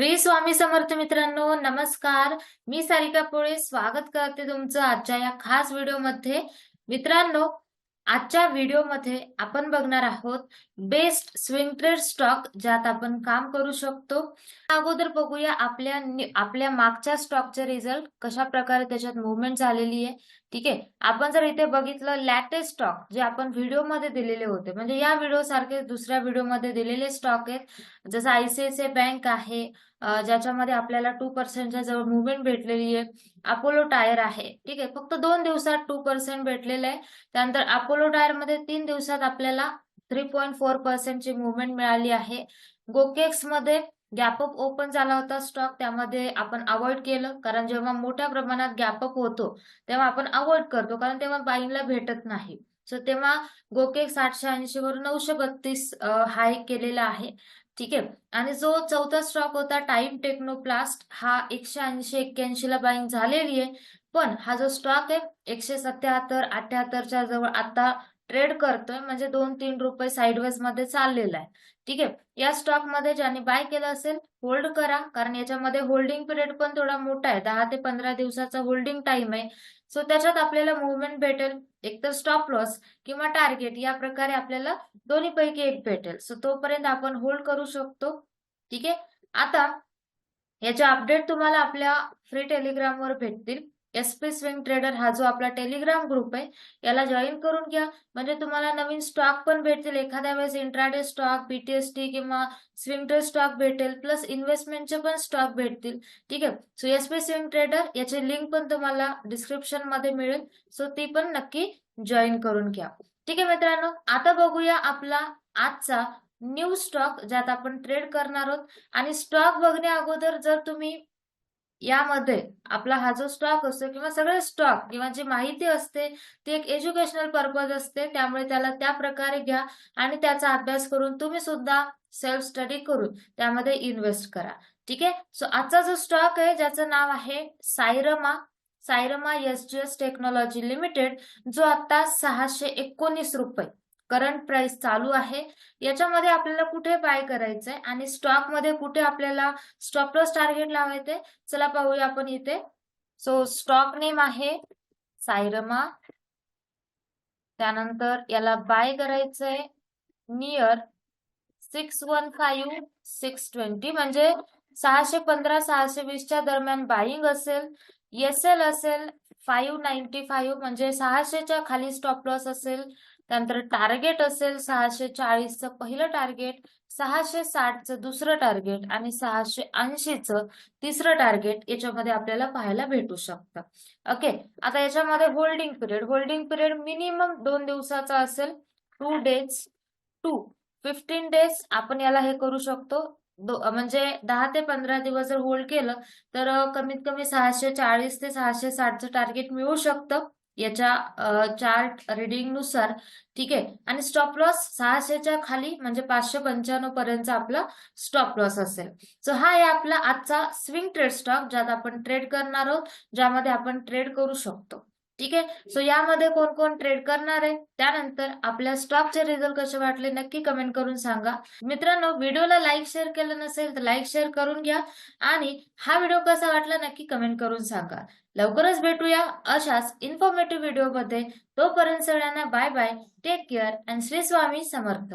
श्री स्वामी समर्थ मित्रांनो नमस्कार. मी सारिका पोळे स्वागत करते तुमचं आजच्या या खास व्हिडिओमध्ये. मित्रांनो आजच्या व्हिडिओमध्ये आपण बघणार आहोत बेस्ट स्विंग ट्रेड स्टॉक ज्यात आपण काम करू शकतो. अगोदर बघूया आपल्या आपल्या मागच्या स्टॉकचे रिझल्ट कशा प्रकारे त्याच्यात मुवमेंट झालेली आहे. ठीक आहे? आपण जर इथे बघितलं लॅटेस्ट स्टॉक जे आपण व्हिडिओमध्ये दिलेले होते म्हणजे या व्हिडिओ सारखे दुसऱ्या व्हिडिओमध्ये दिलेले स्टॉक आहेत. जसं आयसीआयसीआय बँक आहे ज्याच्यामध्ये आपल्याला टू पर्सेंटच्या जवळ मुवमेंट भेटलेली आहे. अपोलो टायर आहे. ठीक आहे? फक्त दोन दिवसात टू पर्सेंट भेटलेलं आहे. त्यानंतर अपोलो टायरमध्ये तीन दिवसात आपल्याला थ्री पॉईंट फोर पर्सेंटची मुवमेंट मिळाली आहे. गोकेक्समध्ये गॅपअप ओपन झाला होता स्टॉक त्यामध्ये आपण अवॉइड केलं. कारण जेव्हा मोठ्या प्रमाणात गॅपअप होतो तेव्हा आपण अवॉइड करतो. कारण तेव्हा बाईंगला भेटत नाही. सो तेव्हा गोकेक्स आठशे ऐंशी वरून नऊशे बत्तीस हाय केलेला आहे. ठीक आहे. आणि जो चौथा स्टॉक होता टाइम टेक्नोप्लास्ट हा एकशे ऐंशी एक्क्याऐंशी ला बाईंग झालेली आहे. पण हा जो स्टॉक आहे एकशे सत्याहत्तर अठ्याहत्तरच्या जवळ आता ट्रेड करतोय म्हणजे दोन तीन रुपये साईडवेजमध्ये चाललेला आहे. ठीक आहे? या स्टॉकमध्ये ज्यांनी बाय केलं असेल होल्ड करा. कारण याच्यामध्ये होल्डिंग पिरियड पण थोडा मोठा आहे. दहा ते पंधरा दिवसाचा होल्डिंग टाइम आहे. सो त्याच्यात आपल्याला मुवमेंट भेटेल. एकतर स्टॉप लॉस किंवा टार्गेट या प्रकारे आपल्याला दोन्ही पैकी एक भेटेल. सो तोपर्यंत आपण होल्ड करू शकतो. ठीक आहे? आता याचे अपडेट तुम्हाला आपल्या फ्री टेलिग्रामवर भेटतील. एस पी स्विंग ट्रेडर हा जो आपला टेलिग्राम ग्रुप आहे याला जॉईन करून घ्या. म्हणजे तुम्हाला नवीन स्टॉक पण भेटतील. एखाद्या वेळेस इंट्राडे स्टॉक बीटीएसटी किंवा स्विंग ट्रेड स्टॉक भेटेल प्लस इन्व्हेस्टमेंटचे पण स्टॉक भेटतील. ठीक आहे? So S P swing trader याची लिंक पण तुम्हाला डिस्क्रिप्शनमध्ये मिळेल. सो ती पण नक्की जॉईन करून घ्या. ठीक आहे मित्रांनो? आता बघूया आपला आजचा न्यू स्टॉक ज्यात आपण ट्रेड करणार आहोत. आणि स्टॉक बघण्या अगोदर जर तुम्ही यामध्ये आपला हा जो स्टॉक असतो किंवा सगळे स्टॉक किंवा जी माहिती असते ती एक एज्युकेशनल पर्पज असते. त्यामुळे त्याला त्या प्रकारे घ्या आणि त्याचा अभ्यास करून तुम्ही सुद्धा सेल्फ स्टडी करून त्यामध्ये इन्व्हेस्ट करा. ठीक आहे? सो आजचा जो स्टॉक आहे ज्याचं नाव आहे Syrma Syrma S technology limited जो आता सहाशे एकोणीस रुपये करंट प्राइस चालू आहे. याच्यामध्ये आपल्याला कुठे बाय करायचंय? आणि स्टॉकमध्ये कुठे आपल्याला स्टॉप लॉस टार्गेट लावायचे चला पाहूया आपण इथे. सो स्टॉक नेम आहे सायरमा. त्यानंतर याला बाय करायचंय near six one five six twenty म्हणजे सहाशे पंधरा सहाशे वीसच्या दरम्यान बाईंग असेल एस एल असेल फाईव्ह नाईन्टी फाईव्ह म्हणजे सहाशेच्या खाली स्टॉप लॉस असेल त्यानंतर टार्गेट असेल सहाशे चाळीसचं पहिलं टार्गेट सहाशे साठचं दुसरं टार्गेट आणि सहाशे ऐंशीचं तिसरं टार्गेट याच्यामध्ये आपल्याला पाहायला भेटू शकतं. ओके आता याच्यामध्ये holding period holding period minimum दोन दिवसाचा असेल two days two fifteen days आपण याला हे करू शकतो. म्हणजे दहा ते पंधरा दिवस जर होल्ड केलं तर कमीत कमी सहाशे चाळीस ते सहाशे साठचं टार्गेट मिळू शकतं. याच्या चार्ट रिडिंगनुसार ठीक आहे? आणि स्टॉप लॉस सहाशेच्या खाली म्हणजे पाचशे पंच्याण्णव पर्यंत आपला स्टॉप लॉस असेल. सो हा आहे आपला आजचा स्विंग ट्रेड स्टॉक ज्यात आपण ट्रेड करणार आहोत ज्यामध्ये आपण ट्रेड करू शकतो. ठीक आहे? सो यामध्ये कोण कोण ट्रेड करणार आहे? त्यानंतर आपल्या स्टॉकचे रिझल्ट कसे वाटले नक्की कमेंट करून सांगा. मित्रांनो व्हिडिओला लाईक शेअर केलं नसेल तर लाईक शेअर करून घ्या आणि हा व्हिडिओ कसा वाटला नक्की कमेंट करून सांगा. लवकरच भेटूया अशाच इन्फॉर्मेटिव्ह व्हिडिओमध्ये तोपर्यंत सगळ्यांना bye bye take care and Shri Swami Samarth